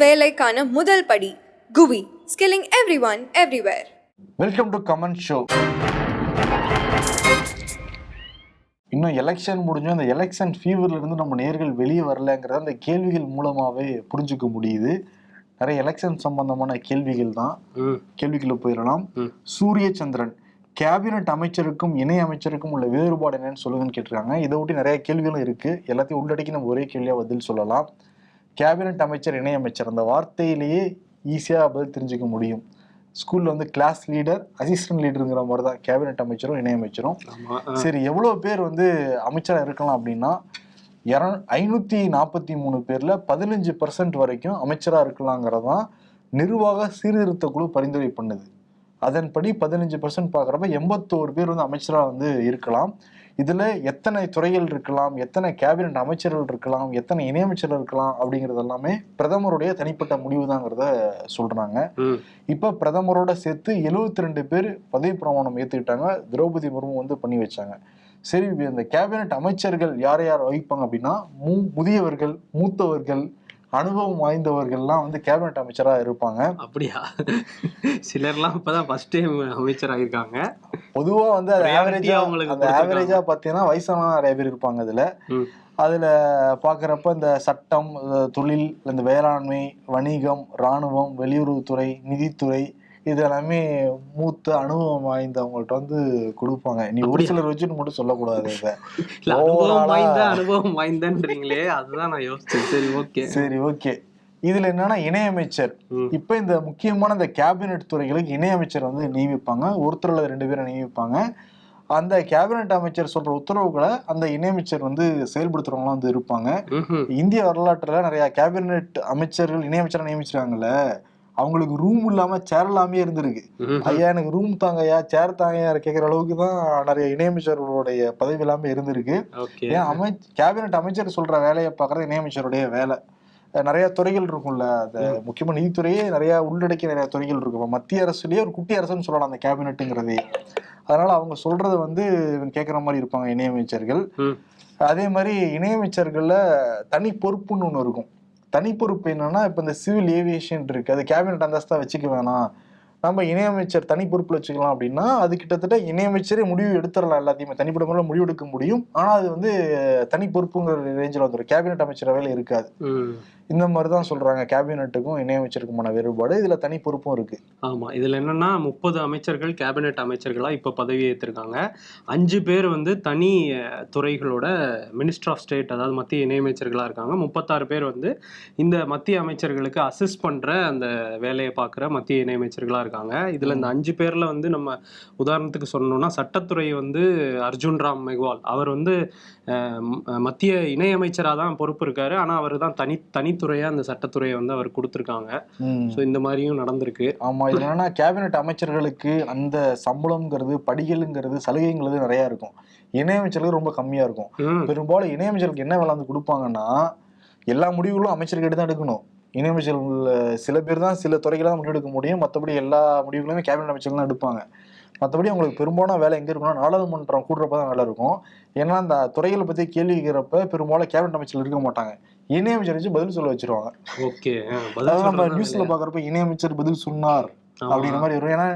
வேலைக்கான முதல் படி GUVI skilling everyone everywhere welcome to comment show இன்னும் எலெக்ஷன் முடிஞ்சும். அந்த எலெக்ஷன் ஃபீவர்ல இருந்து நம்ம நேர்கள் வெளியே வரலங்கிறத அந்த கேள்விகள் மூலமாவே புரிஞ்சுக்க முடியுது. நிறைய எலெக்ஷன் சம்பந்தமான கேள்விகள் தான். கேள்விக்குள்ள போயிடலாம். சூரிய சந்திரன் கேபினட் அமைச்சருக்கும் இணை அமைச்சருக்கும் உள்ள வேறுபாடு என்னன்னு சொல்லுங்கன்னு கேட்டிருக்காங்க. இதை ஒட்டி நிறைய கேள்விகளும் இருக்கு. எல்லாத்தையும் உள்ளடக்கி நம்ம ஒரே கேள்வியா பதில் சொல்லலாம். கேபினட் அமைச்சர் இணை அமைச்சர். அந்த வார்த்தையிலேயே ஈஸியா பதில் தெரிஞ்சுக்க முடியும். ஸ்கூல்ல வந்து கிளாஸ் லீடர் அசிஸ்டன்ட் லீடருங்கிற மாதிரி தான் கேபினட் அமைச்சரும் இணை அமைச்சரும். ஆமா ஆ. சரி எவ்வளவு பேர் வந்து அமைச்சரா இருக்கலாம் அப்படின்னா இர ஐநூத்தி நாற்பத்தி மூணு பேர்ல பதினஞ்சு பர்சன்ட் வரைக்கும் அமைச்சரா இருக்கலாங்கிறதான் நிர்வாக சீர்திருத்த குழு பரிந்துரை பண்ணுது. அதன்படி பதினஞ்சு பர்சன்ட் பார்க்குறப்ப எண்பத்தோரு பேர் வந்து அமைச்சரா வந்து இருக்கலாம். இதுல எத்தனை துறைகள் இருக்கலாம் எத்தனை கேபினட் அமைச்சர்கள் இருக்கலாம் எத்தனை இணையமைச்சர்கள் இருக்கலாம் அப்படிங்கிறது எல்லாமே பிரதமருடைய தனிப்பட்ட முடிவு தாங்கிறத சொல்றாங்க இப்ப பிரதமரோட சேர்த்து 72 ரெண்டு பேர் பதவி பிரமாணம் ஏத்துக்கிட்டாங்க. திரௌபதி முர்மு வந்து பண்ணி வச்சாங்க. சரி இந்த கேபினட் அமைச்சர்கள் யார் யார் வகிப்பாங்க அப்படின்னா மூ முதியவர்கள் மூத்தவர்கள் அனுபவம் வாய்ந்தவர்கள்லாம் வந்து கேபினட் அமைச்சரா இருப்பாங்க அப்படியா சிலர்லாம் இப்பதான் ஃபர்ஸ்ட் டைம் அமைச்சர் ஆகியிருக்காங்க பொதுவா வந்து அது Priority ஆவரேஜா அவங்களுக்கு அந்த. ஆவரேஜா பாத்தீங்கன்னா வயசான நிறைய பேர் இருப்பாங்க அதுல. அதுல பாக்குறப்ப இந்த சட்டம் தொழில் இந்த வேளாண்மை வணிகம் ராணுவம் வெளியுறவுத்துறை நிதித்துறை இது எல்லாமே மூத்த அனுபவம் வாய்ந்தவங்கள்ட்ட வந்து கொடுப்பாங்க. நீ ஒரு? சிலர் வச்சுட்டு மட்டும் சொல்லக்கூடாது இதை. அனுபவம் வாய்ந்த அனுபவம் வாய்ந்தன்றீங்களே அதுதான் நான் யோசிச்சேன். சரி ஓகே. சரி ஓகே. இதுல என்னன்னா இணையமைச்சர். இப்ப இந்த முக்கியமான இந்த கேபினெட் துறைகளுக்கு இணையமைச்சர் வந்து நியமிப்பாங்க. ஒருத்தர் அல்லது ரெண்டு பேரை நியமிப்பாங்க. அந்த கேபினெட் அமைச்சர் சொல்ற உத்தரவுகளை அந்த இணையமைச்சர் வந்து செயல்படுத்துறவங்களாம் வந்து இருப்பாங்க. இந்திய வரலாற்றுல நிறைய கேபினெட் அமைச்சர்கள் இணையமைச்சரா நியமிச்சிருக்காங்கல்ல. அவங்களுக்கு ரூம் இல்லாம சேர் இல்லாமே இருந்திருக்கு. ஐயா எனக்கு ரூம் தாங்கய்யா சேர் தாங்கய்யா கேட்குற அளவுக்கு தான் நிறைய இணையமைச்சர்களுடைய பதவி இல்லாம இருந்திருக்கு. ஏன் அமை கேபினெட் அமைச்சர் சொல்ற வேலையை பார்க்கறது இணையமைச்சருடைய வேலை. நிறைய துறைகள் இருக்கும்ல. அந்த முக்கியமா நிதித்துறையே நிறைய உள்ளடக்கிய நிறைய துறைகள் இருக்கும் மத்திய அரசுலயே ஒரு குட்டி அரசுன்னு சொல்லலாம் அந்த கேபினெட்டுங்கிறதே அதனால அவங்க சொல்றது வந்து கேட்குற மாதிரி இருப்பாங்க இணையமைச்சர்கள். அதே மாதிரி இணையமைச்சர்கள்ல தனி பொறுப்புன்னு ஒன்று இருக்கும். தனி பொறுப்பு என்னன்னா இப்போ இந்த சிவில் ஏவியேஷன் இருக்கு. அது கேபினட் அந்தஸ்தா வச்சுக்க வேணாம். நம்ம இணையமைச்சர் தனி பொறுப்பில் வச்சுக்கலாம் அப்படின்னா அது கிட்டத்தட்ட இணையமைச்சரே முடிவு எடுத்துடலாம் எல்லாத்தையுமே. தனிப்பட்ட முறையில் முடிவு எடுக்க முடியும். ஆனால் அது வந்து தனி பொறுப்புங்கிற ரேஞ்சில் வந்துடும் கேபினட் அமைச்சரவையில் இருக்காது. இந்த மாதிரி தான் சொல்றாங்க. கேபினெட்டுக்கும் இணையமைச்சருக்குமான வேறுபாடு. இதுல தனி பொறுப்பும் இருக்கு. ஆமா. இதுல என்னன்னா முப்பது அமைச்சர்கள் கேபினெட் அமைச்சர்களா இப்ப பதவி ஏற்றிருக்காங்க அஞ்சு பேர் வந்து தனி துறைகளோட மினிஸ்டர் ஆஃப் ஸ்டேட் அதாவது மத்திய இணையமைச்சர்களா இருக்காங்க. முப்பத்தாறு பேர் வந்து இந்த மத்திய அமைச்சர்களுக்கு அசிஸ்ட் பண்ற அந்த வேலையை பார்க்குற மத்திய இணையமைச்சர்களா இருக்காங்க. இதுல இந்த அஞ்சு பேர்ல வந்து நம்ம உதாரணத்துக்கு சொல்லணும்னா சட்டத்துறை வந்து அர்ஜுன் ராம் மெக்வால் அவர் வந்து மத்திய இணையமைச்சராக தான் பொறுப்பு இருக்காரு. ஆனால் அவர் தான் தனி தனி தனித்துறையா அந்த சட்டத்துறையை வந்து அவர் கொடுத்துருக்காங்க. ஸோ இந்த மாதிரியும் நடந்திருக்கு. ஆமா இது என்னன்னா கேபினெட் அமைச்சர்களுக்கு அந்த சம்பளம்ங்கிறது படிகளுங்கிறது சலுகைங்கிறது நிறைய இருக்கும். இணையமைச்சர்களுக்கு ரொம்ப கம்மியா இருக்கும். பெரும்பாலும் இணையமைச்சர்களுக்கு என்ன வேலை வந்து கொடுப்பாங்கன்னா எல்லா முடிவுகளும் அமைச்சருக்கு எடுத்து தான் எடுக்கணும். இணையமைச்சர்கள் சில பேர் தான் சில துறைகளை தான் முடிவு எடுக்க முடியும். மற்றபடி எல்லா முடிவுகளுமே கேபினட் அமைச்சர்கள் தான் எடுப்பாங்க. மற்றபடி அவங்களுக்கு பெரும்பாலான வேலை எங்க இருக்குன்னா நாடாளுமன்றம் கூடுறப்ப தான் வேலை இருக்கும். ஏன்னா அந்த துறைகளை பத்தி கேள்வி கேட்கிறப்ப பெரும்பாலும் கேபினட் அமைச்சர்கள் இருக்க மாட்டாங்க. இணையமைச்சர் வச்சு பதில் சொல்ல வச்சிருவாங்க. ஓகே. அதாவது நம்ம நியூஸ்ல பாக்குறப்ப இணையமைச்சர் பதில் சொன்னார். அப்படிங்கிற மாதிரி வரும். ஏன்னா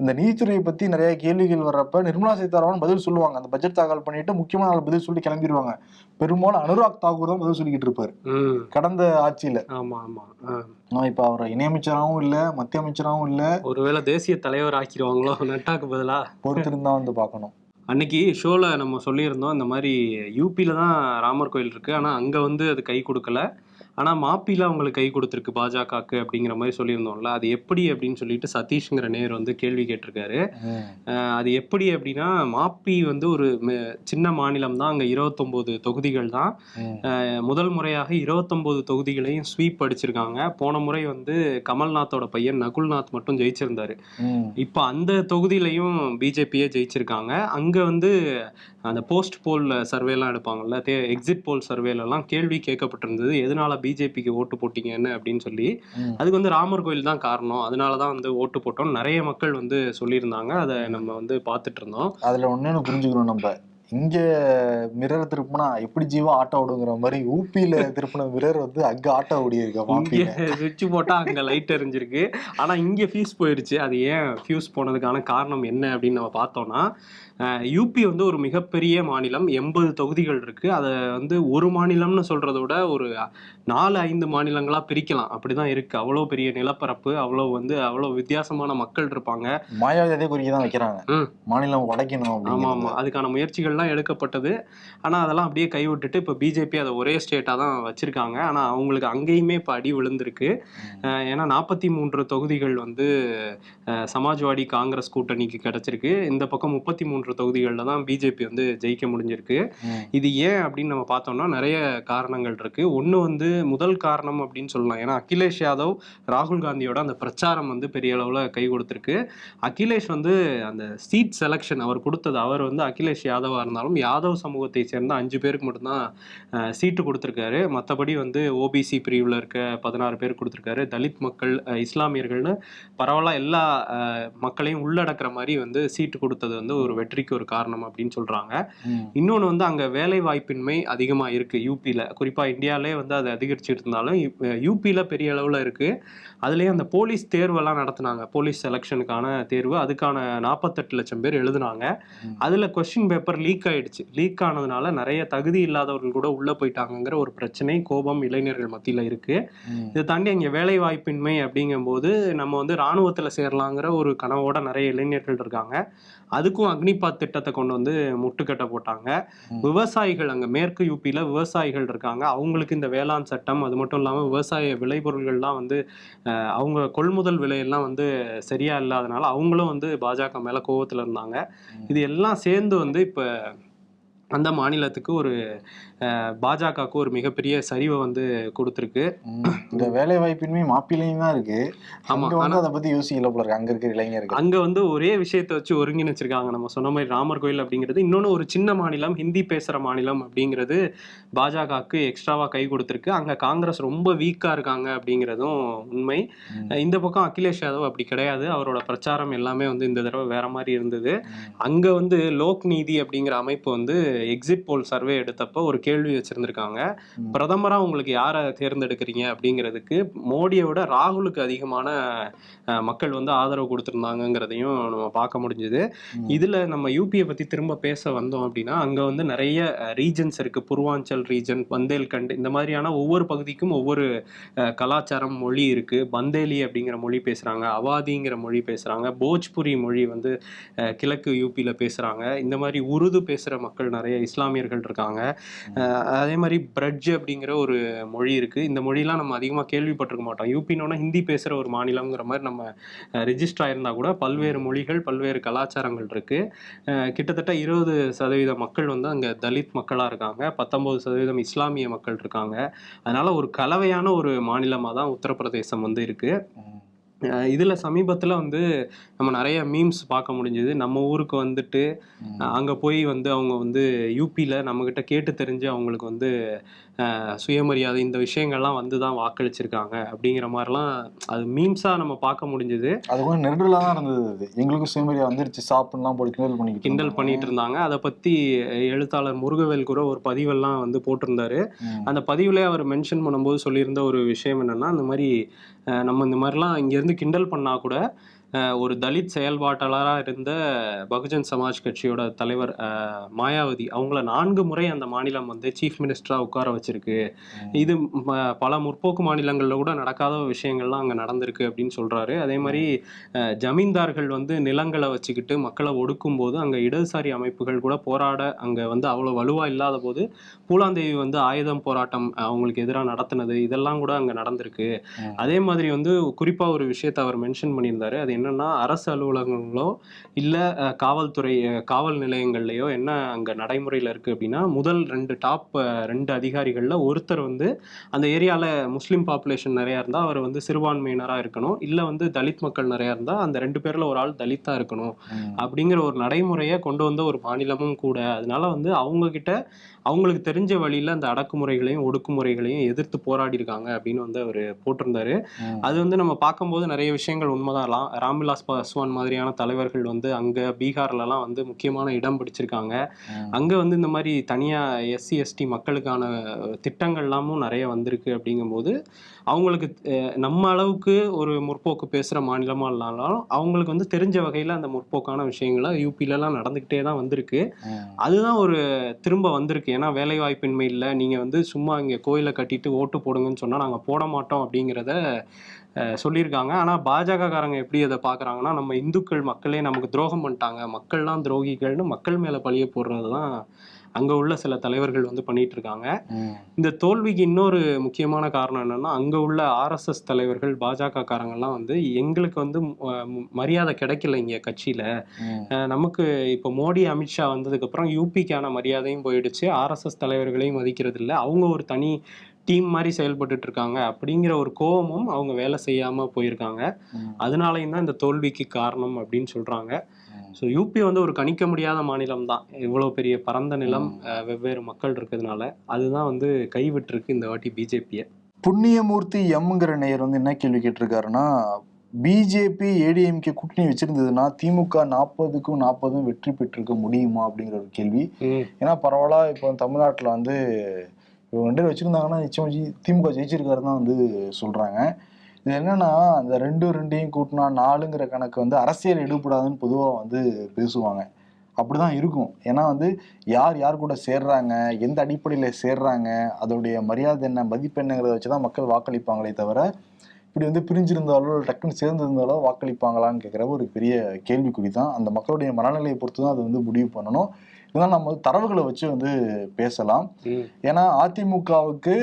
இந்த நீதித்துறையை பத்தி நிறைய கேள்விகள் வர்றப்ப நிர்மலா சீதாராமன் பதில் சொல்லுவாங்க. அந்த பட்ஜெட் தாக்கல் பண்ணிட்டு முக்கியமான பதில் சொல்லிட்டு கிளம்பிடுவாங்க பெரும்பாலும் அனுராக் தாக்கூர் தான் பதில் சொல்லிக்கிட்டு இருப்பாரு. கடந்த ஆட்சியில. ஆமா ஆமா. இப்ப அவர் இணையமைச்சராகவும் இல்ல மத்திய அமைச்சராகவும் இல்ல. ஒருவேளை தேசிய தலைவர் ஆக்கிடுவாங்களோ நட்டாக்கு பதிலா? பொறுத்திருந்தா வந்து பார்க்கணும். அன்னைக்கு ஷோல நம்ம சொல்லியிருந்தோம் இந்த மாதிரி யூபியில தான் ராமர் கோயில் இருக்கு. ஆனா அங்க வந்து அது கை கொடுக்கல. ஆனா மாப்பில அவங்களுக்கு கை கொடுத்துருக்கு பாஜகவுக்கு அப்படிங்கிற மாதிரி சொல்லியிருந்தோம்ல அது எப்படி அப்படின்னு சொல்லிட்டு சதீஷ்ங்கிற நேர் வந்து கேள்வி கேட்டிருக்காரு. அது எப்படி அப்படின்னா மாப்பி வந்து ஒரு சின்ன மாநிலம் தான் அங்க இருபத்தொன்பது தொகுதிகள் தான். முதல் முறையாக இருபத்தொன்பது தொகுதிகளையும் ஸ்வீப் அடிச்சிருக்காங்க. போன முறை வந்து கமல்நாத்தோட பையன் நகுல்நாத் மட்டும் ஜெயிச்சிருந்தாரு. இப்போ அந்த தொகுதியிலையும் பிஜேபியே ஜெயிச்சிருக்காங்க. அங்க வந்து அந்த போஸ்ட் போல் சர்வேலாம் எடுப்பாங்கல்ல எக்ஸிட் போல் சர்வேலலாம் கேள்வி கேட்கப்பட்டிருந்தது. எதனால பிஜேபிக்கு ஓட்டு போட்டீங்கன்னு அப்படின்னு சொல்லி. அதுக்கு வந்து ராமர் கோயில் தான் காரணம். அதனால தான் வந்து ஓட்டு போட்டோம். நிறைய மக்கள் வந்து சொல்லியிருந்தாங்க. அதை நம்ம வந்து பார்த்துட்டு இருந்தோம். அதுல ஒண்ணு புரிஞ்சுக்கணும் நம்ம. இங்க மிரர் திருப்பினா எப்படி ஜீவா ஆட்டோ ஓடுங்கிற மாதிரி ஊபியில திருப்பின மிரர் வந்து அங்க ஆட்டோ ஓடி இருக்க சுவிட்ச் போட்டா அங்க லைட் எரிஞ்சிருக்கு. ஆனா இங்க ஃபியூஸ் போயிருச்சு. அது ஏன் ஃபியூஸ் போனதுக்கான காரணம் என்ன அப்படின்னு நம்ம பார்த்தோம்னா யூபி வந்து ஒரு மிகப்பெரிய மாநிலம். எண்பது தொகுதிகள் இருக்கு. அதை வந்து ஒரு மாநிலம்னு சொல்றதை விட ஒரு நாலு ஐந்து மாநிலங்களா பிரிக்கலாம். அப்படிதான் இருக்கு. அவ்வளோ பெரிய நிலப்பரப்பு அவ்வளோ வந்து அவ்வளோ வித்தியாசமான மக்கள் இருப்பாங்க. மாயாவதி அதே குறிக்க தான் வைக்கிறாங்க. மாநிலம் உடைக்கணும் ஆமா அப்படிங்கிறது. ஆமா அதுக்கான முயற்சிகள்லாம் எடுக்கப்பட்டது. ஆனா அதெல்லாம் அப்படியே கைவிட்டுட்டு இப்போ பிஜேபி அதை ஒரே ஸ்டேட்டா தான் வச்சிருக்காங்க. ஆனா அவங்களுக்கு அங்கேயுமே இப்போ அடி விழுந்திருக்கு. ஏன்னா நாற்பத்தி மூன்று தொகுதிகள் வந்து சமாஜ்வாடி காங்கிரஸ் கூட்டணிக்கு கிடைச்சிருக்கு. இந்த பக்கம் முப்பத்தி மூன்று தொகுதிகளில் தான் பிஜேபி வந்து ஜெயிக்க முடிஞ்சிருக்கு. இது ஏன் அப்படின்னு நம்ம பார்த்தோம்னா நிறைய காரணங்கள் இருக்கு. ஒன்று வந்து முதல் காரணம் அப்படின்னு சொல்லலாம். ஏன்னா அகிலேஷ் யாதவ் ராகுல் காந்தியோட அந்த பிரச்சாரம் வந்து பெரிய அளவில் கை கொடுத்துருக்கு. அகிலேஷ் வந்து அந்த சீட் செலெக்ஷன் அவர் கொடுத்தது அவர் வந்து அகிலேஷ் யாதவா இருந்தாலும் யாதவ் சமூகத்தை சேர்ந்த அஞ்சு பேருக்கு மட்டும்தான் சீட்டு கொடுத்துருக்காரு. மற்றபடி வந்து ஓபிசி பிரிவில் இருக்க பதினாறு பேர் கொடுத்துருக்காரு. தலித் மக்கள் இஸ்லாமியர்கள்னு பரவலாக எல்லா மக்களையும் உள்ளடக்கிற மாதிரி வந்து சீட்டு கொடுத்தது வந்து ஒரு வெற்றிக்கு ஒரு காரணம் அப்படின்னு சொல்றாங்க. ம். இன்னொன்று வந்து அங்கே வேலை வாய்ப்பின்மை அதிகமாக இருக்குது யூபியில் குறிப்பாக இந்தியாவிலே வந்து அது அதிகரிச்சுட்டு இருந்தாலும் யூபியில் பெரிய அளவில் இருக்குது அதுலேயே அந்த போலீஸ் தேர்வெல்லாம் நடத்துனாங்க. போலீஸ் செலெக்ஷனுக்கான தேர்வு. அதுக்கான நாற்பத்தெட்டு லட்சம் பேர் எழுதுனாங்க. அதில் கொஸ்டின் பேப்பர் லீக் ஆயிடுச்சு. லீக் ஆனதுனால நிறைய தகுதி இல்லாதவர்கள் கூட உள்ளே போயிட்டாங்கங்கிற ஒரு பிரச்சனை கோபம் இளைஞர்கள் மத்தியில் இருக்குது ம். இதை தாண்டி அங்கே வேலை வாய்ப்பின்மை அப்படிங்கும்போது நம்ம வந்து இராணுவத்தில் சேரலாங்கிற ஒரு கனவோட நிறைய இளைஞர்கள் இருக்காங்க. அதுக்கும் அக்னிபாத் திட்டத்தை கொண்டு வந்து முட்டுக்கட்டை போட்டாங்க. விவசாயிகள் அங்கே மேற்கு யூபியில் விவசாயிகள் இருக்காங்க அவங்களுக்கு இந்த வேளாண் சட்டம் அது மட்டும் இல்லாமல் விவசாய விளைபொருள்கள்லாம் வந்து அவங்க கொள்முதல் விலையெல்லாம் வந்து சரியா இல்லாதனால அவங்களும் வந்து பாஜக மேலே கோவத்தில் இருந்தாங்க. இது எல்லாம் சேர்ந்து வந்து இப்போ அந்த மாநிலத்துக்கு ஒரு பாஜகவுக்கு ஒரு மிகப்பெரிய சரிவை வந்து கொடுத்துருக்கு. இந்த வேலை வாய்ப்பின்மை மாப்பிள்ளையும் தான் இருக்கு. ஆமா, வந்து அதை பத்தி யோசிக்கல போல இருக்கு. அங்க இருக்கிற இளைஞர்கள். அங்க வந்து ஒரே விஷயத்தை வச்சு ஒருங்கிணைச்சிருக்காங்க. நம்ம சொன்ன மாதிரி ராமர் கோயில் அப்படிங்கிறது இன்னொன்று ஒரு சின்ன மாநிலம் ஹிந்தி பேசுற மாநிலம் அப்படிங்கிறது பாஜகவுக்கு எக்ஸ்ட்ராவா கை கொடுத்துருக்கு. அங்க காங்கிரஸ் ரொம்ப வீக்கா இருக்காங்க அப்படிங்கிறதும் உண்மை. இந்த பக்கம் அகிலேஷ் யாதவ் அப்படி கிடையாது. அவரோட பிரச்சாரம் எல்லாமே வந்து இந்த தடவை வேற மாதிரி இருந்தது. அங்க வந்து லோக் நீதி அப்படிங்கிற அமைப்பு வந்து எக்ஸிட் போல் சர்வே எடுத்தப்போ ஒரு கேள்வி வச்சிருந்திருக்காங்க. ம். பிரதமரா உங்களுக்கு யாரை தேர்ந்தெடுக்கிறீங்க அப்படிங்கிறதுக்கு மோடியை விட ராகுலுக்கு அதிகமான மக்கள் வந்து ஆதரவு கொடுத்திருந்தாங்கங்கிறதையும் நம்ம பார்க்க முடிஞ்சுது. இதுல நம்ம யூபியை பத்தி திரும்ப பேச வந்தோம் அப்படின்னா அங்க வந்து நிறைய ரீஜன்ஸ் இருக்கு. பூர்வாஞ்சல் ரீஜன் பந்தேல்கண்ட் இந்த மாதிரியான ஒவ்வொரு பகுதிக்கும் ஒவ்வொரு கலாச்சாரம் மொழி இருக்கு. பந்தேலி அப்படிங்கிற மொழி பேசுறாங்க. அவாதிங்கிற மொழி பேசுறாங்க. போஜ்புரி மொழி வந்து கிழக்கு யூபியில பேசுறாங்க. இந்த மாதிரி உருது பேசுற மக்கள் நிறைய இஸ்லாமியர்கள் இருக்காங்க. அதே மாதிரி பிரட்ஜ் அப்படிங்கிற ஒரு மொழி இருக்கு. இந்த மொழிலாம் நம்ம அதிகமாக கேள்விப்பட்டிருக்க மாட்டோம். யூபினோட ஹிந்தி பேசுற ஒரு மாநிலங்கிற மாதிரி நம்ம ரிஜிஸ்டர் ஆயிருந்தா கூட பல்வேறு மொழிகள் பல்வேறு கலாச்சாரங்கள் இருக்கு. அஹ், கிட்டத்தட்ட இருபது சதவீத மக்கள் வந்து அங்க தலித் மக்களா இருக்காங்க. பத்தொன்பது சதவீதம் இஸ்லாமிய மக்கள் இருக்காங்க. அதனால ஒரு கலவையான ஒரு மாநிலமா தான் உத்தரப்பிரதேசம் வந்து இருக்கு. ம். அஹ் இதுல சமீபத்துல வந்து நம்ம நிறைய மீம்ஸ் பார்க்க முடிஞ்சது நம்ம ஊருக்கு வந்துட்டு. அங்க போய் வந்து அவங்க வந்து யூபியில நம்ம கிட்ட கேட்டு தெரிஞ்சு அவங்களுக்கு வந்து சுயமரியாதை இந்த விஷயங்கள்லாம் வந்து தான் வாக்களிச்சிருக்காங்க அப்படிங்கிற மாதிரிலாம் அது மீம்ஸா நம்ம பார்க்க முடிஞ்சது. அது கொஞ்சம் நெருடலா தான் இருந்தது எங்களுக்கும் சுயமரியா வந்துருச்சு. சாப்பிடலாம் போட்டு கிண்டல் பண்ணிக்கிட்டு கிண்டல். பண்ணிட்டு இருந்தாங்க அதை பத்தி எழுத்தாளர் முருகவேல் கூட ஒரு பதிவெல்லாம் வந்து போட்டிருந்தாரு. அந்த பதிவுல அவர் மென்ஷன் பண்ணும்போது சொல்லியிருந்த ஒரு விஷயம் என்னன்னா இந்த மாதிரி நம்ம இந்த மாதிரிலாம் இங்கேருந்து கிண்டல் பண்ணா கூட ஒரு தலித் செயல்பாட்டாளராக இருந்த பகுஜன் சமாஜ் கட்சியோட தலைவர் மாயாவதி அவங்கள நான்கு முறை அந்த மாநிலம் வந்து சீஃப் மினிஸ்டரா உட்கார வச்சிருக்கு. இது பல முற்போக்கு மாநிலங்களில் கூட நடக்காத விஷயங்கள்லாம் அங்கே நடந்திருக்கு அப்படின்னு சொல்றாரு. அதே மாதிரி ஜமீன்தார்கள் வந்து நிலங்களை வச்சுக்கிட்டு மக்களை ஒடுக்கும் போது அங்கே இடதுசாரி அமைப்புகள் கூட போராட அங்கே வந்து அவ்வளோ வலுவா இல்லாத போது பூலாந்தேவி வந்து ஆயுதம் போராட்டம் அவங்களுக்கு எதிராக நடத்தினது இதெல்லாம் கூட அங்கே நடந்திருக்கு. அதே மாதிரி வந்து குறிப்பா ஒரு விஷயத்தை அவர் மென்ஷன் பண்ணியிருந்தாரு. அது என்னன்னா அரசு அலுவலகங்களோ இல்ல காவல்துறை காவல் நிலையங்கள்லயோ என்ன அங்க நடைமுறையில இருக்கு அப்படின்னா முதல் ரெண்டு டாப் ரெண்டு அதிகாரிகள்ல ஒருத்தர் வந்து அந்த ஏரியால முஸ்லீம் பாப்புலேஷன் நிறைய இருந்தா அவர் வந்து சிறுபான்மையினரா இருக்கணும். இல்ல வந்து தலித் மக்கள் நிறைய இருந்தா அந்த ரெண்டு பேர்ல ஒரு ஆள் தலித்தா இருக்கணும். அப்படிங்கிற ஒரு நடைமுறையை கொண்டு வந்த ஒரு மாநிலமும் கூட. அதனால வந்து அவங்க கிட்ட அவங்களுக்கு தெரிஞ்ச வழியில அந்த அடக்குமுறைகளையும் ஒடுக்குமுறைகளையும் எதிர்த்து போராடி இருக்காங்க அப்படின்னு வந்து அவர் போட்டிருந்தாரு. அது வந்து நம்ம பார்க்கும்போது நிறைய விஷயங்கள் உண்மைதான். ரா- ராம்விலாஸ் பாஸ்வான் மாதிரியான தலைவர்கள் வந்து அங்க பீகார்லலாம் வந்து முக்கியமான இடம் பிடிச்சிருக்காங்க. அங்க வந்து இந்த மாதிரி தனியா எஸ்சி எஸ்டி மக்களுக்கான திட்டங்கள்லாமும் நிறைய வந்திருக்கு அப்படிங்கும்போது அவங்களுக்கு நம்ம அளவுக்கு ஒரு முற்போக்கு பேசுற மாநிலமா இல்லாலும் அவங்களுக்கு வந்து தெரிஞ்ச வகையில அந்த முற்போக்கான விஷயங்களை யூபிலலாம் நடந்துக்கிட்டே தான் வந்திருக்கு. அதுதான் ஒரு திரும்ப வந்திருக்கு ஏன்னா வேலை வாய்ப்பின்மை இல்லை நீங்க வந்து சும்மா இங்க கோயிலை கட்டிட்டு ஓட்டு போடுங்கன்னு சொன்னா நாங்க போட மாட்டோம் அப்படிங்கிறத சொல்லியிருக்காங்க. ஆனா பாஜக காரங்க எப்படி அதை பாக்குறாங்கன்னா நம்ம இந்துக்கள் மக்களே நமக்கு துரோகம் பண்ணிட்டாங்க. மக்கள்லாம் துரோகிகள்னு மக்கள் மேல பழிய போடுறது தான் அங்க உள்ள சில தலைவர்கள் வந்து பண்ணிட்டு இருக்காங்க. இந்த தோல்விக்கு இன்னொரு முக்கியமான காரணம் என்னன்னா அங்க உள்ள ஆர்எஸ்எஸ் தலைவர்கள் பாஜக காரங்கெல்லாம் வந்து எங்களுக்கு வந்து மரியாதை கிடைக்கல இங்க கட்சியில. நமக்கு இப்போ மோடி அமித்ஷா வந்ததுக்கு அப்புறம் யூபிக்கான மரியாதையும் போயிடுச்சு. ஆர்எஸ்எஸ் தலைவர்களையும் மதிக்கிறது இல்லை அவங்க ஒரு தனி டீம் மாதிரி செயல்பட்டுட்டு இருக்காங்க அப்படிங்கிற ஒரு கோபமும் அவங்க வேலை செய்யாம போயிருக்காங்க. அதனாலையும் தான் இந்த தோல்விக்கு காரணம் அப்படின்னு சொல்றாங்க. ஸோ யூபி வந்து ஒரு கணிக்க முடியாத மாநிலம் தான். இவ்வளவு பெரிய பரந்த நிலம் வெவ்வேறு மக்கள் இருக்கிறதுனால அதுதான் வந்து கைவிட்டிருக்கு இந்த வாட்டி பிஜேபியை புண்ணியமூர்த்தி எம்ங்கிற நேயர் வந்து என்ன கேள்வி கேட்டிருக்காருன்னா பிஜேபி ஏடிஎம்கே கூட்டணி வச்சிருந்ததுன்னா திமுக நாற்பதுக்கும் நாற்பதும் வெற்றி பெற்றிருக்க முடியுமா அப்படிங்கிற ஒரு கேள்வி. ஏன்னா பரவாயில்ல இப்போ தமிழ்நாட்டில் வந்து இவங்க ரெண்டு பேர் வச்சுருந்தாங்கன்னா நிச்சயம் திமுக ஜெயிச்சிருக்காரு தான் வந்து சொல்கிறாங்க இது என்னன்னா அந்த ரெண்டு ரெண்டையும் கூட்டினா நாலுங்கிற கணக்கு வந்து அரசியல் எடுபடாதுன்னு பொதுவாக வந்து பேசுவாங்க. அப்படிதான் இருக்கும். ஏன்னா வந்து யார் யார் கூட சேர்றாங்க எந்த அடிப்படையில் சேர்றாங்க அதோடைய மரியாதை என்ன மதிப்பு என்னங்கிறத வச்சு தான் மக்கள் வாக்களிப்பாங்களே தவிர இப்படி வந்து பிரிஞ்சிருந்தாலோ டக்குன்னு சேர்ந்திருந்தாலோ வாக்களிப்பாங்களான்னு கேட்குற ஒரு பெரிய கேள்விக்குறி தான் அந்த மக்களுடைய மனநிலையை பொறுத்து தான் அது வந்து முடிவு பண்ணணும். இதெல்லாம் நம்ம தரவுகளை வச்சு வந்து பேசலாம். ஏன்னா அதிமுகவுக்கு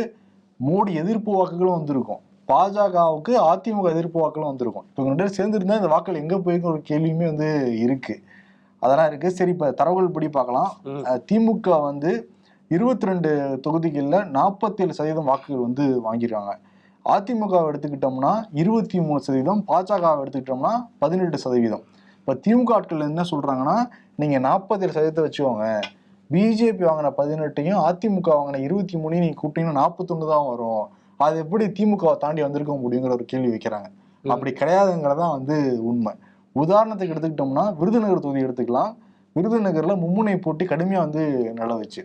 மோடி எதிர்ப்பு வாக்குகளும் வந்திருக்கும். பாஜகவுக்கு அதிமுக எதிர்ப்பு வாக்குகளும் வந்திருக்கும். இப்போ ரெண்டு பேரும் சேர்ந்துருந்தா இந்த வாக்கள் எங்க போயிருக்கும் ஒரு கேள்வியுமே வந்து இருக்கு. அதெல்லாம் இருக்கு. சரி இப்ப தரவுகள் படி பார்க்கலாம். திமுக வந்து இருபத்தி ரெண்டு தொகுதிகளில் நாற்பத்தி ஏழு சதவீதம் வாக்குகள் வந்து வாங்கியிருக்காங்க அதிமுகவை எடுத்துக்கிட்டோம்னா இருபத்தி மூணு சதவீதம். பாஜகவை எடுத்துக்கிட்டோம்னா பதினெட்டு சதவீதம். இப்போ திமுக ஆட்கள் என்ன சொல்றாங்கன்னா நீங்க நாற்பத்தேழு சதவீதத்தை வச்சுக்கோங்க. பிஜேபி வாங்கின பதினெட்டையும் அதிமுக வாங்கின இருபத்தி மூணையும் நீங்க கூட்டிங்கன்னா நாற்பத்தொன்னு தான் வரும். அது எப்படி திமுகவை தாண்டி வந்திருக்க முடியுங்கிற ஒரு கேள்வி வைக்கிறாங்க. அப்படி கிடையாதுங்கிறதான் வந்து உண்மை. உதாரணத்துக்கு எடுத்துக்கிட்டோம்னா விருதுநகர் தொகுதி எடுத்துக்கலாம். விருதுநகர்ல மும்முனை போட்டி கடுமையா வந்து நிலவுச்சு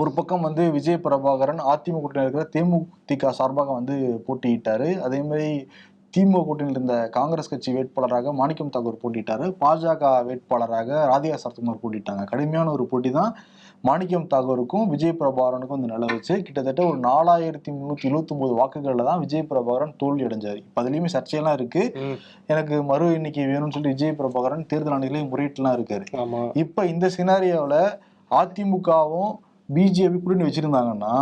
ஒரு பக்கம் வந்து விஜய் பிரபாகரன் அதிமுக இருக்கிற தேமுதிக சார்பாக வந்து போட்டியிட்டாரு. அதே மாதிரி திமுக கூட்டணியில் இருந்த காங்கிரஸ் கட்சி வேட்பாளராக மாணிக்கம் தாக்கூர் போட்டிட்டாரு பாஜக வேட்பாளராக ராதிகா சரத்குமார் போட்டிட்டாங்க கடுமையான ஒரு போட்டி தான் மாணிக்கம் தாக்கூருக்கும் விஜய் பிரபாகரனுக்கும் வந்து நிலவுச்சு கிட்டத்தட்ட ஒரு நாலாயிரத்தி முந்நூற்றி எழுபத்தொம்போது வாக்குகளில் தான் விஜய் பிரபாகரன் தோல்வி அடைஞ்சார். இப்போ அதுலேயுமே சர்ச்சையெல்லாம் இருக்கு. எனக்கு மறு எண்ணிக்கை வேணும்னு சொல்லி விஜய் பிரபாகரன் தேர்தல் ஆணையர்களே முறையீட்டுலாம் இருக்காரு. இப்ப இந்த சினாரியோவில் அதிமுகவும் பிஜேபி கூட்டணி வச்சிருந்தாங்கன்னா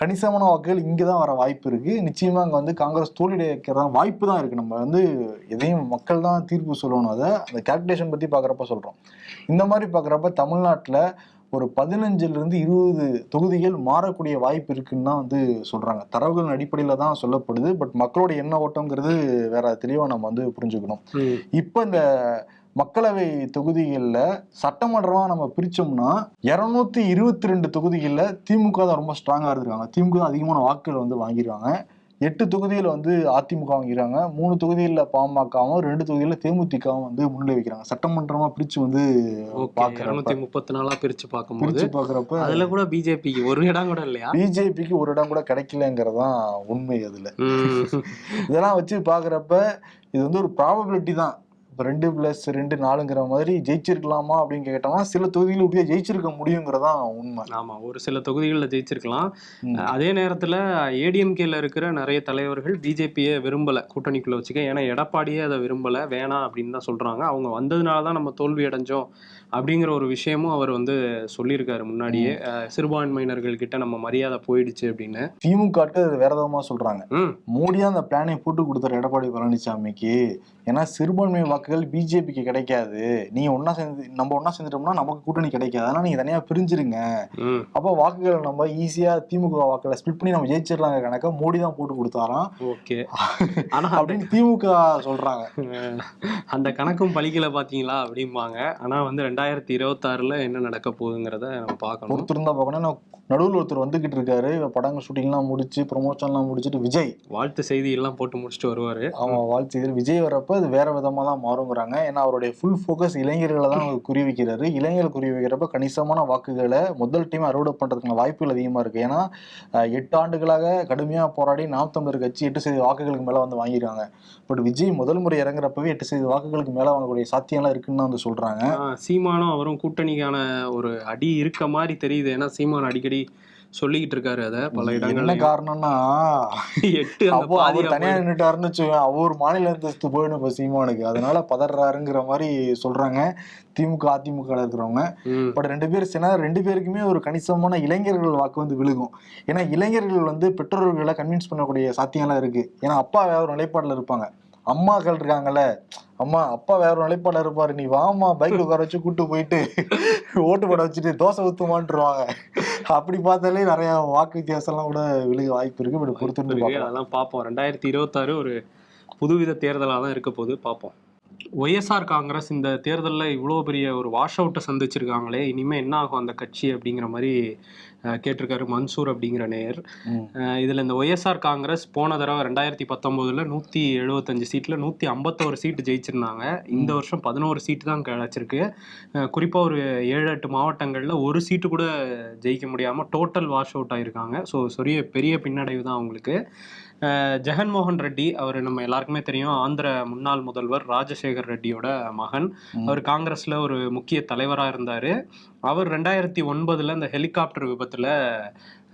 கணிசமான வாக்குகள் இங்கே தான் வர வாய்ப்பு இருக்கு. நிச்சயமா அங்கே வந்து காங்கிரஸ் தோல்வியடைக்கிறதா வாய்ப்பு தான் இருக்கு. நம்ம வந்து எதையும் மக்கள் தான் தீர்ப்பு சொல்லணும். அதை அந்த கால்குலேஷன் பத்தி பார்க்குறப்ப சொல்றோம். இந்த மாதிரி பார்க்குறப்ப தமிழ்நாட்டில் ஒரு பதினஞ்சுல இருந்து இருபது தொகுதிகள் மாறக்கூடிய வாய்ப்பு இருக்குன்னு தான் வந்து சொல்றாங்க. தரவுகளின் அடிப்படையில் தான் சொல்லப்படுது. பட் மக்களோட எண்ண ஓட்டம்ங்கிறது வேற தெளிவாக நம்ம வந்து புரிஞ்சுக்கணும். இப்போ இந்த மக்களவை தொகுதிகளில் சட்டமன்றமா நம்ம பிரிச்சோம்னா இரநூத்தி இருபத்தி ரெண்டு தொகுதிகளில் திமுக தான் ரொம்ப ஸ்ட்ராங்காக இருந்திருக்காங்க. திமுக தான் அதிகமான வாக்குகள் வந்து வாங்கியிருக்காங்க. எட்டு தொகுதியில் வந்து அதிமுக வாங்கிறாங்க மூணு தொகுதிகளில் பாமகவும் ரெண்டு தொகுதிகளில் தேமுதிகவும் வந்து முன்னிலை வைக்கிறாங்க. சட்டமன்றமா பிரிச்சு வந்து இருநூத்தி முப்பத்தி நாலா பிரிச்சு பார்க்கும்போது பார்க்குறப்ப அதுல கூட பிஜேபிக்கு ஒரு இடம் கூட இல்லையா? பிஜேபிக்கு ஒரு இடம் கூட கிடைக்கலங்கிறதான் உண்மை அதுல. இதெல்லாம் வச்சு பார்க்குறப்ப இது வந்து ஒரு ப்ராபபிலிட்டி தான். இப்போ ரெண்டு ப்ளஸ் ரெண்டு நாலுங்கிற மாதிரி ஜெயிச்சிருக்கலாமா அப்படின்னு கேட்டோம்னா சில தொகுதிகளில் இப்படியே ஜெயிச்சிருக்க முடியுங்கிறதான் உண்மை. ஆமா ஒரு சில தொகுதிகளில் ஜெயிச்சிருக்கலாம். அதே நேரத்துல ஏடிஎம்கேல இருக்கிற நிறைய தலைவர்கள் பிஜேபியை விரும்பல கூட்டணிக்குள்ள வச்சுக்க. ஏன்னா எடப்பாடியே அதை விரும்பல வேணாம் அப்படின்னு தான் சொல்றாங்க. அவங்க வந்ததுனால தான் நம்ம தோல்வி அடைஞ்சோம் அப்படிங்கிற ஒரு விஷயமும் அவர் வந்து சொல்லியிருக்காரு முன்னாடியே. சிறுபான்மையினர்கள் கிட்ட நம்ம மரியாதை போயிடுச்சு அப்படின்னு. திமுக வேற விதமா சொல்றாங்க. ம். மோடியா அந்த பிளானை போட்டு கொடுத்தாரு எடப்பாடி பழனிசாமிக்கு. ஏன்னா சிறுபான்மை வாக்கு வாக்குகள் பிஜேபிக்கு கிடைக்காது. நீ ஒன்னா சேர்ந்து நம்ம ஒன்னா சேர்ந்துட்டோம்னா நமக்கு கூட்டணி கிடைக்காது. அதனால நீங்க தனியா பிரிஞ்சிருங்க. அப்போ வாக்குகளை நம்ம ஈஸியா திமுக வாக்குகளை ஸ்பிளிட் பண்ணி நம்ம ஜெயிச்சிடலாங்க கணக்க மோடி தான் போட்டு கொடுத்தாராம். ஓகே. ஆனா அப்படின்னு திமுக சொல்றாங்க. அந்த கணக்கும் பலிக்கல பாத்தீங்களா அப்படிம்பாங்க. ஆனா வந்து ரெண்டாயிரத்தி இருபத்தாறுல என்ன நடக்க போகுதுங்கிறத நம்ம பார்க்கணும். தான் பார்க்கணும். நடுவில் ஒருத்தர் வந்துகிட்டு இருக்காரு. படங்கள் ஷூட்டிங்லாம் முடிச்சு ப்ரொமோஷன்லாம் முடிச்சுட்டு விஜய். வாழ்த்து செய்தி எல்லாம் போட்டு முடிச்சுட்டு வருவாரு. அவன் வாழ்த்து விஜய் வரப்ப அது வேற விதமா தான் மாறுங்கிறாங்க. ஏன்னா அவருடைய ஃபுல் ஃபோக்கஸ் இளைஞர்களை தான் குறி வைக்கிறாரு. இளைஞர்கள் குறி வைக்கிறப்ப கணிசமான வாக்குகளை முதல் டீம் அறுவடை பண்றதுக்கான வாய்ப்புகள் அதிகமா இருக்கு. ஏன்னா எட்டு ஆண்டுகளாக கடுமையா போராடி நாம் தமிழர் கட்சி எட்டு சதவீத வாக்குகளுக்கு மேல வந்து வாங்கியிருக்காங்க. பட் விஜய் முதல் முறை இறங்குறப்பவே எட்டு சதவீத வாக்குகளுக்கு மேல வாங்கக்கூடிய சாத்தியம்லாம் இருக்குன்னு தான் வந்து சொல்றாங்க. ஆஹ் சீமானும் அவரும் கூட்டணிக்கான ஒரு அடி இருக்க மாதிரி தெரியுது. ஏன்னா சீமான் அடிக்கடி சொல்லிக்கிட்டு இருக்காரு அத பல இடங்கள்ல காரணம்னா எட்டு அப்போ அவர் தனியா நின்றுட்டாருன்னு வச்சுக்கோங்க அவர் மாநில அந்தஸ்து போயிடும் இப்ப சீமானுக்கு. அதனால பதறாருங்கிற மாதிரி சொல்றாங்க. திமுக அதிமுக இருக்கிறவங்க. பட் ரெண்டு பேர் சேனா ரெண்டு பேருக்குமே ஒரு கணிசமான இளைஞர்கள் வாக்கு வந்து விழுகும். ஏன்னா இளைஞர்கள் வந்து பெற்றோர்களை கன்வின்ஸ் பண்ணக்கூடிய சாத்தியம்லாம் இருக்கு. ஏன்னா அப்பா வேற ஒரு நிலைப்பாடுல இருப்பாங்க. அம்மாக்கள் இருக்காங்கல்ல. அம்மா அப்பா வேற ஒரு நிலைப்பாடுல இருப்பாரு. நீ வாமா பைக்ல உட்கார வச்சு கூட்டு போயிட்டு ஓட்டு போட வச்சுட்டு தோசை ஊத்துமான்ட்டுருவாங்க அப்படி பார்த்தாலே நிறைய வாக்கு வித்தியாசம்லாம் கூட விழுக வாய்ப்பு இருக்கு. பட் பொறுத்திருந்து இருக்கு. பார்க்கலாம். அதெல்லாம் பார்ப்போம். ரெண்டாயிரத்தி இருபத்தாறு ஒரு புதுவித தேர்தலாக தான் இருக்க போது பார்ப்போம். ஒய்எஸ்ஆர் காங்கிரஸ் இந்த தேர்தலில் இவ்வளோ பெரிய ஒரு வாஷ் அவுட்டை சந்திச்சிருக்காங்களே. இனிமே என்ன ஆகும் அந்த கட்சி அப்படிங்கிற மாதிரி கேட்டிருக்காரு மன்சூர் அப்படிங்கிற நேயர். இதுல இந்த ஒய்எஸ்ஆர் காங்கிரஸ் போன தடவை ரெண்டாயிரத்தி பத்தொன்பதுல நூத்தி எழுபத்தஞ்சு சீட்ல நூத்தி ஐம்பத்தோரு சீட்டு ஜெயிச்சிருந்தாங்க. இந்த வருஷம் பதினோரு சீட்டு தான் கிடைச்சிருக்கு. அஹ், குறிப்பா ஒரு ஏழு எட்டு மாவட்டங்கள்ல ஒரு சீட்டு கூட ஜெயிக்க முடியாம டோட்டல் வாஷ் அவுட் ஆயிருக்காங்க. ஸோ பெரிய பெரிய பின்னடைவு தான் அவங்களுக்கு. ஜெகன்மோகன் ரெட்டி அவர் நம்ம எல்லாருக்குமே தெரியும். ஆந்திர முன்னாள் முதல்வர் ராஜசேகர் ரெட்டியோட மகன். அவர் காங்கிரஸ்ல ஒரு முக்கிய தலைவரா இருந்தாரு. அவர் ரெண்டாயிரத்தி ஒன்பதுல இந்த ஹெலிகாப்டர் விபத்துல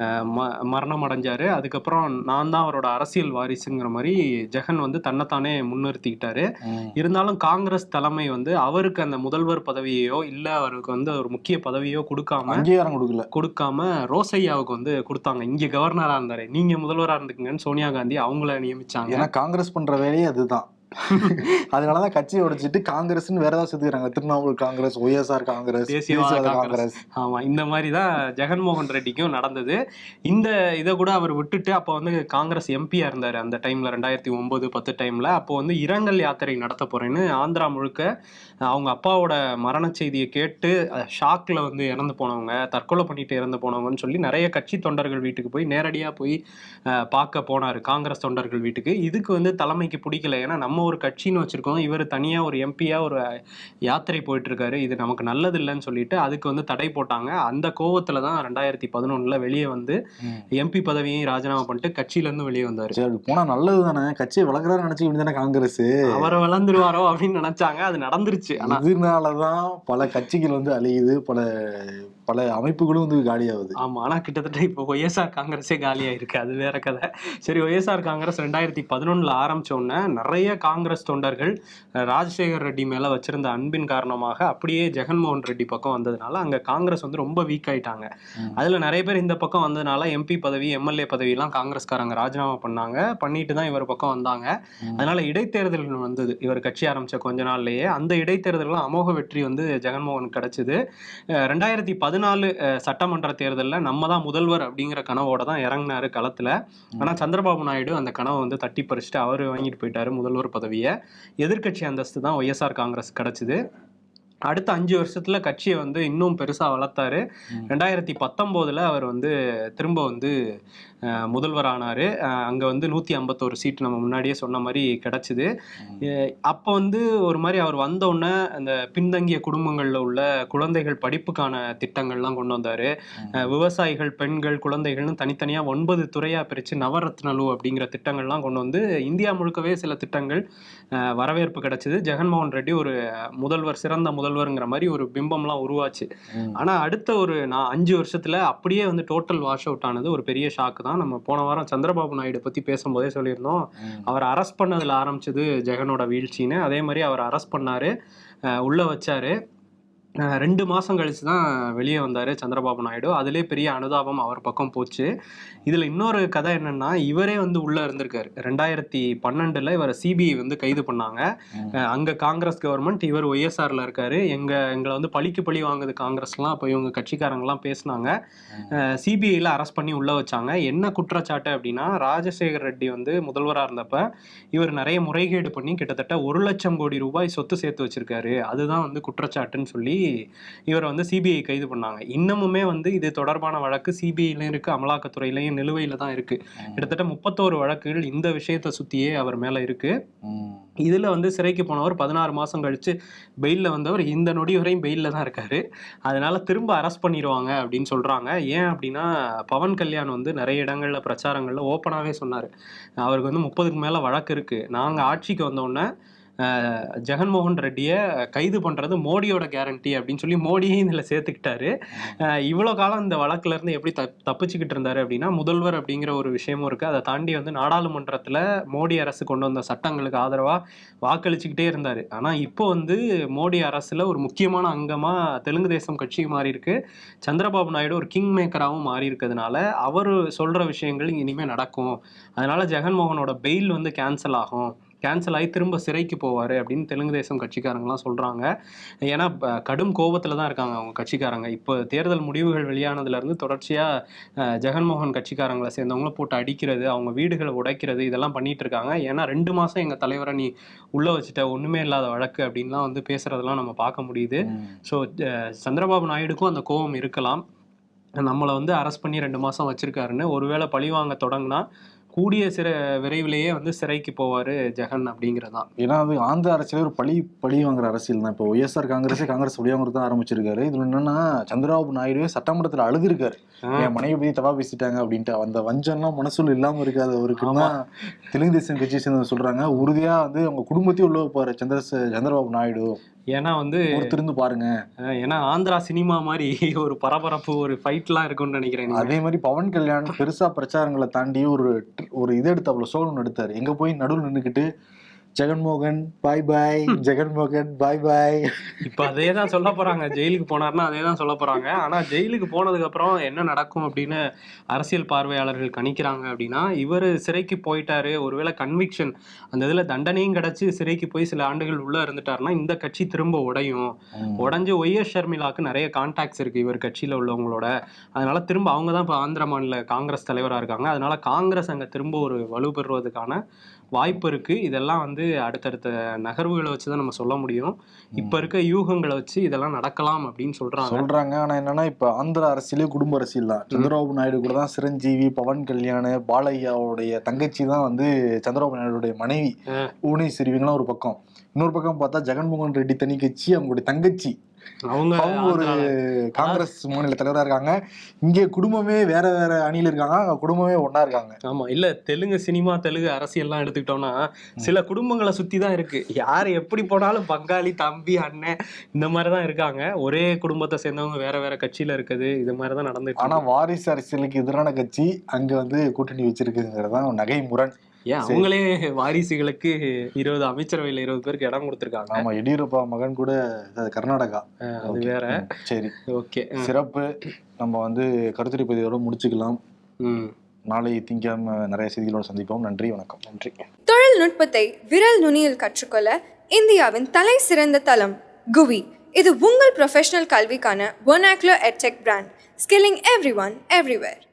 ம- மரணம் அடைஞ்சாரு. அதுக்கப்புறம் நான் தான் அவரோட அரசியல் வாரிசுங்கிற மாதிரி ஜெகன் வந்து தன்னைத்தானே முன்னிறுத்திக்கிட்டாரு. இருந்தாலும் காங்கிரஸ் தலைமை வந்து அவருக்கு அந்த முதல்வர் பதவியோ இல்ல அவருக்கு வந்து ஒரு முக்கிய பதவியோ கொடுக்காம அங்கீகாரம் கொடுக்கல. கொடுக்காம ரோசையாவுக்கு வந்து கொடுத்தாங்க. இங்க கவர்னரா இருந்தாரு. நீங்க முதல்வரா இருந்துக்குங்கன்னு சோனியா காந்தி அவங்கள நியமிச்சாங்க. ஏன்னா காங்கிரஸ் பண்ற வேலையே அதுதான். அதனாலதான் கட்சியை உடைச்சிட்டு காங்கிரஸ்னு வேற ஏதாவது சேர்த்துக்கிறாங்க திருவண்ணாமலை காங்கிரஸ் ஒய்எஸ்ஆர் காங்கிரஸ் தேசியவாத காங்கிரஸ். ஆமா இந்த மாதிரி தான் ஜெகன்மோகன் ரெட்டிக்கும் நடந்தது. இந்த இதை கூட அவர் விட்டுட்டு அப்போ வந்து காங்கிரஸ் எம்பியா இருந்தாரு அந்த டைம்ல ரெண்டாயிரத்தி ஒன்பது பத்து டைம்ல அப்போ வந்து இரங்கல் யாத்திரை நடத்த போறேன்னு ஆந்திரா முழுக்க அவங்க அப்பாவோட மரண செய்தியை கேட்டு ஷாக்ல வந்து இறந்து போனவங்க தற்கொலை பண்ணிட்டு இறந்து போனவங்கன்னு சொல்லி நிறைய கட்சி தொண்டர்கள் வீட்டுக்கு போய் நேரடியா போய் பார்க்க போனாரு. காங்கிரஸ் தொண்டர்கள் வீட்டுக்கு. இதுக்கு வந்து தலைமைக்கு பிடிக்கல. ஏன்னா நம்ம ஒரு கட்சின்னு வச்சிருக்கோம். இவர் தனியா ஒரு எம்பியா ஒரு யாத்திரை போயிட்டு இருக்காரு இது நமக்கு நல்லது இல்லைன்னு சொல்லிட்டு அதுக்கு வந்து தடை போட்டாங்க. அந்த கோவத்துல தான் ரெண்டாயிரத்தி பதினொன்னுல வெளியே வந்து. எம்பி பதவியையும் ராஜினாமா பண்ணிட்டு கட்சியில இருந்து வெளியே வந்தாரு. சரி அப்படி போனா நல்லது தானே. கட்சியை வளர்க்குறாரு நினைச்சு தானே காங்கிரஸ்? அவரை வளர்ந்துருவாரோ அப்படின்னு நினைச்சாங்க. அது நடந்துருச்சு. ஆனா இதனாலதான் பல கட்சிகள் வந்து அழியுது. பல பல அமைப்புகளும் வந்து காலியாகுது. ஆமா ஆனா கிட்டத்தட்ட இப்போ ஒய்எஸ்ஆர் காங்கிரஸே காலியா இருக்கு அது வேற கதை. சரி ஒய்எஸ்ஆர் காங்கிரஸ் ரெண்டாயிரத்தி பதினொன்னுல ஆரம்பிச்ச உடனே நிறைய காங்கிரஸ் தொண்டர்கள் ராஜசேகர் ரெட்டி மேல வச்சிருந்த அன்பின் காரணமாக அப்படியே ஜெகன்மோகன் ரெட்டி பக்கம் வந்ததுனால அங்க காங்கிரஸ் வந்து ரொம்ப வீக் ஆயிட்டாங்க. அதுல நிறைய பேர் இந்த பக்கம் வந்ததுனால எம்பி பதவி எம்எல்ஏ பதவி எல்லாம் காங்கிரஸ்காரங்க ராஜினாமா பண்ணாங்க. பண்ணிட்டு தான் இவர் பக்கம் வந்தாங்க. அதனால இடைத்தேர்தல் வந்தது. இவர் கட்சி ஆரம்பிச்ச கொஞ்ச நாள்லயே அந்த இடைத்தேர்தலில் அமோக வெற்றி வந்து ஜெகன்மோகன் கிடைச்சது. ரெண்டாயிரத்தி பதினாலு சட்டமன்ற தேர்தலில் நம்ம தான் முதல்வர் அப்படிங்கிற கனவோட தான் இறங்கினாரு களத்துல. ஆனா சந்திரபாபு நாயுடு அந்த கனவை வந்து தட்டி பறிச்சுட்டு அவர் வாங்கிட்டு போயிட்டாரு முதல்வர் பதவியை. எதிர்க்கட்சி அந்தஸ்து தான் ஒய்எஸ்ஆர் காங்கிரஸ் கிடைச்சது. அடுத்த அஞ்சு வருஷத்துல கட்சியை வந்து இன்னும் பெருசா வளர்த்தாரு. ரெண்டாயிரத்தி பத்தொன்பதுல அவர் வந்து திரும்ப வந்து முதல்வர் ஆனாரு அங்க வந்து நூத்தி ஐம்பத்தோரு சீட் நம்ம முன்னாடியே சொன்ன மாதிரி கிடைச்சது. அப்போ வந்து ஒரு மாதிரி அவர் வந்த உடனே அந்த பின்தங்கிய குடும்பங்கள்ல உள்ள குழந்தைகள் படிப்புக்கான திட்டங்கள்லாம் கொண்டு வந்தாரு. விவசாயிகள் பெண்கள் குழந்தைகள்னு தனித்தனியா ஒன்பது துறையா பிரிச்சு நவரத்னலு அப்படிங்கிற திட்டங்கள்லாம் கொண்டு வந்து இந்தியா முழுக்கவே சில திட்டங்கள் வரவேற்பு கிடைச்சது. ஜெகன்மோகன் ரெட்டி ஒரு முதல்வர் சிறந்த முதல்வருங்கிற மாதிரி ஒரு பிம்பம்லாம் உருவாச்சு. ம். ஆனா அடுத்த ஒரு நான் அஞ்சு வருஷத்துல அப்படியே வந்து டோட்டல் வாஷ் அவுட் ஆனது ஒரு பெரிய ஷாக்கு தான். நம்ம போன வாரம் சந்திரபாபு நாயுடு பத்தி பேசும்போதே சொல்லியிருந்தோம். அவர் அரெஸ்ட் பண்ணதுல ஆரம்பிச்சது ஜெகனோட வீழ்ச்சின்னு. அதே மாதிரி அவர் அரெஸ்ட் பண்ணாரு உள்ள வச்சாரு. ரெண்டு மாதம் கழிச்சு தான் வெளியே வந்தார் சந்திரபாபு நாயுடு. அதிலே பெரிய அனுதாபம் அவர் பக்கம் போச்சு. இதில் இன்னொரு கதை என்னன்னா இவரே வந்து உள்ளே இருந்திருக்காரு. ரெண்டாயிரத்தி பன்னெண்டில் இவரை சிபிஐ வந்து கைது பண்ணாங்க. அங்க காங்கிரஸ் கவர்மெண்ட் இவர் ஒய்எஸ்ஆர்ல இருக்காரு. எங்க எங்களை வந்து பழிக்கு பழி வாங்குது காங்கிரஸ்லாம். அப்போ இவங்க கட்சிக்காரங்கலாம் பேசினாங்க. சிபிஐல அரெஸ்ட் பண்ணி உள்ள வச்சாங்க. என்ன குற்றச்சாட்டு அப்படின்னா ராஜசேகர் ரெட்டி வந்து முதல்வராக இருந்தப்ப இவர் நிறைய முறைகேடு பண்ணி கிட்டத்தட்ட ஒரு லட்சம் கோடி ரூபாய் சொத்து சேர்த்து வச்சிருக்காரு. அதுதான் வந்து குற்றச்சாட்டுன்னு சொல்லி இவரை வந்து சிபிஐ கைது பண்ணாங்க. இன்னமுமே வந்து இது தொடர்பான வழக்கு சிபிஐலையும் இருக்கு அமலாக்கத்துறையிலையும் நிலுவையில தான் இருக்கு. கிட்டத்தட்ட முப்பத்தோரு வழக்குகள் இந்த விஷயத்தை சுத்தியே அவர் மேல இருக்கு. இதுல வந்து சிறைக்கு போனவர் பதினாறு மாசம் கழிச்சு பெயில்ல வந்தவர் இந்த நொடி வரையும் பெயில்ல தான் இருக்காரு. அதனால திரும்ப அரெஸ்ட் பண்ணிடுவாங்க அப்படின்னு சொல்றாங்க. ஏன் அப்படின்னா பவன் கல்யாண் வந்து நிறைய இடங்கள்ல பிரச்சாரங்கள்ல ஓப்பனாவே சொன்னாரு. அவருக்கு வந்து முப்பதுக்கு மேல வழக்கு இருக்கு. நாங்க ஆட்சிக்கு வந்த உடனே அஹ், ஜெகன்மோகன் ரெட்டியை கைது பண்றது மோடியோட கேரண்டி அப்படின்னு சொல்லி மோடியையும் இதுல சேர்த்துக்கிட்டாரு. அஹ், இவ்வளவு காலம் இந்த வழக்குல இருந்து எப்படி தப் தப்பிச்சுக்கிட்டு இருந்தாரு அப்படின்னா முதல்வர் அப்படிங்கிற ஒரு விஷயமும் இருக்கு. அதை தாண்டி வந்து நாடாளுமன்றத்துல மோடி அரசு கொண்டு வந்த சட்டங்களுக்கு ஆதரவா வாக்களிச்சுக்கிட்டே இருந்தாரு. ஆனா இப்போ வந்து மோடி அரசுல ஒரு முக்கியமான அங்கமா தெலுங்கு தேசம் கட்சி மாறி இருக்கு. சந்திரபாபு நாயுடு ஒரு கிங் மேக்கராகவும் மாறி இருக்கிறதுனால அவர் சொல்ற விஷயங்கள் இனிமே நடக்கும். அதனால ஜெகன்மோகனோட பெயில் வந்து கேன்சல் ஆகும். கேன்சல் ஆகி திரும்ப சிறைக்கு போவார் அப்படின்னு தெலுங்கு தேசம் கட்சிக்காரங்களாம் சொல்கிறாங்க ஏன்னா கடும் கோபத்தில் தான் இருக்காங்க அவங்க கட்சிக்காரங்க. இப்போ தேர்தல் முடிவுகள் வெளியானதுலேருந்து தொடர்ச்சியாக ஜெகன்மோகன் கட்சிக்காரங்களை சேர்ந்தவங்கள போட்டு அடிக்கிறது அவங்க வீடுகளை உடைக்கிறது இதெல்லாம் பண்ணிட்டு இருக்காங்க. ஏன்னா ரெண்டு மாதம் எங்கள் தலைவரை நீ உள்ளே வச்சுட்ட ஒன்றுமே இல்லாத வழக்கு அப்படின்லாம் வந்து பேசுகிறதெல்லாம் நம்ம பார்க்க முடியுது. ஸோ சந்திரபாபு நாயுடுக்கும் அந்த கோபம் இருக்கலாம். நம்மளை வந்து அரெஸ்ட் பண்ணி ரெண்டு மாதம் வச்சிருக்காருன்னு ஒருவேளை பழி வாங்க தொடங்கினா கூடிய சிற விரைவிலேயே வந்து சிறைக்கு போவார் ஜெகன் அப்படிங்கிறதான். ஏன்னா அது ஆந்திர அரசியல ஒரு பழி பழி வாங்குற அரசியல் தான். இப்போ ஒய்எஸ்ஆர் காங்கிரஸே காங்கிரஸ் பழி வாங்குறது தான் ஆரம்பிச்சிருக்காரு. இதுல என்னன்னா சந்திரபாபு நாயுடுவே சட்டமன்றத்துல அழுதுருக்காரு. என் மனைவி பத்தி தப்பா பேசிட்டாங்க அப்படின்ட்டு. அந்த வஞ்சம்லாம் மனசுல இல்லாம இருக்காது அவருக்கு தான் தெலுங்கு தேசம் கட்சி சேர்ந்து சொல்றாங்க. உறுதியா வந்து அவங்க குடும்பத்தையும் உள்ள வைப்பாரு சந்திர சந்திரபாபு நாயுடு. ஏன்னா வந்து பொறுத்திருந்து பாருங்க ஏன்னா ஆந்திரா சினிமா மாதிரி ஒரு பரபரப்பு ஒரு ஃபைட்லாம் இருக்கும்னு நினைக்கிறேன். அதே மாதிரி பவன் கல்யாண் பெருசா பிரச்சாரங்களை தாண்டி ஒரு ஒரு இது எடுத்தாப்புல சோழன் எடுத்தாரு எங்க போய் நடுவில் நின்னுக்கிட்டு ஜெகன்மோகன் பாய் பாய் ஜெகன்மோகன் பாய் பாய் இப்ப அதே தான் சொல்ல போறாங்க. ஜெயிலுக்கு போனார்னா அதே தான் சொல்ல போறாங்க. ஆனா ஜெயிலுக்கு போனதுக்கு அப்புறம் என்ன நடக்கும் அப்படின்னு அரசியல் பார்வையாளர்கள் கணிக்கிறாங்க அப்படின்னா இவர் சிறைக்கு போயிட்டாரு. ஒருவேளை கன்விக்ஷன் அந்த இதுல தண்டனையும் கிடைச்சு சிறைக்கு போய் சில ஆண்டுகள் உள்ள இருந்துட்டாருன்னா இந்த கட்சி திரும்ப உடையும். உடஞ்சு ஒய்எஸ் ஷர்மிளாக்கு நிறைய கான்டாக்ட்ஸ் இருக்கு இவர் கட்சியில உள்ளவங்களோட. அதனால திரும்ப அவங்க தான் இப்போ ஆந்திர மாநில காங்கிரஸ் தலைவரா இருக்காங்க. அதனால காங்கிரஸ் அங்க திரும்ப ஒரு வலு பெறுவதற்கான வாய்ப்பு இருக்கு. இதெல்லாம் வந்து அடுத்தடுத்த நகர்வுகளை வச்சு தான் நம்ம சொல்ல முடியும். இப்ப இருக்க யூகங்களை வச்சு இதெல்லாம் நடக்கலாம் அப்படின்னு சொல்றாங்க. சொல்றாங்க. ஆனா என்னன்னா இப்ப ஆந்திர அரசியலே குடும்ப அரசியல் தான். சந்திரபாபு நாயுடு கூட தான் சிரஞ்சீவி பவன் கல்யாண் பாலையாவுடைய தங்கச்சி தான் வந்து சந்திரபாபு நாயுடுடைய மனைவி. புவனேஸ்வரி இவங்கெல்லாம் ஒரு பக்கம். இன்னொரு பக்கம் பார்த்தா ஜெகன்மோகன் ரெட்டி தனி கட்சி அவங்களுடைய தங்கச்சி. அவங்க அவங்க ஒரு காங்கிரஸ் மாநில தலைவரா இருக்காங்க. இங்கே குடும்பமே வேற வேற அணியில இருக்காங்க. அங்க குடும்பமே ஒண்ணா இருக்காங்க. ஆமா. இல்ல தெலுங்கு சினிமா தெலுங்கு அரசியல்லாம் எடுத்துக்கிட்டோம்னா சில குடும்பங்களை சுத்தி தான் இருக்கு. யார் எப்படி போனாலும் பங்காளி தம்பி அண்ணன் இந்த மாதிரி தான் இருக்காங்க. ஒரே குடும்பத்தை சேர்ந்தவங்க வேற வேற கட்சியில இருக்குது. இது மாதிரி தான் நடந்துட்டு ஆனா இருக்கு. வாரிசு அரசியலுக்கு எதிரான கட்சி அங்க வந்து கூட்டணி வச்சிருக்குங்கிறதான் நகை முரண் ஏன்? அவங்களே வாரிசுகளுக்கு இருபது அமைச்சரவையில இருபது பேருக்கு இடம் கொடுத்துருக்காங்க. ஆமா எடியூரப்பா மகன் கூட கர்நாடகா. அது வேற. சரி. ஓகே. சிறப்பு. நம்ம வந்து கருத்துரை பதிவோட முடிச்சுக்கலாம். ம். நாளை திங்காம நிறைய செய்திகளோட சந்திப்போம். நன்றி வணக்கம். நன்றி. தொழில்நுட்பத்தை விரல் நுனியில் கற்றுக்கொள்ள இந்தியாவின் தலை சிறந்த தளம் குவி. இது உங்கள் ப்ரொஃபஷனல் கல்விக்கான ஒனாக்லோ எட்செக் brand skilling everyone everywhere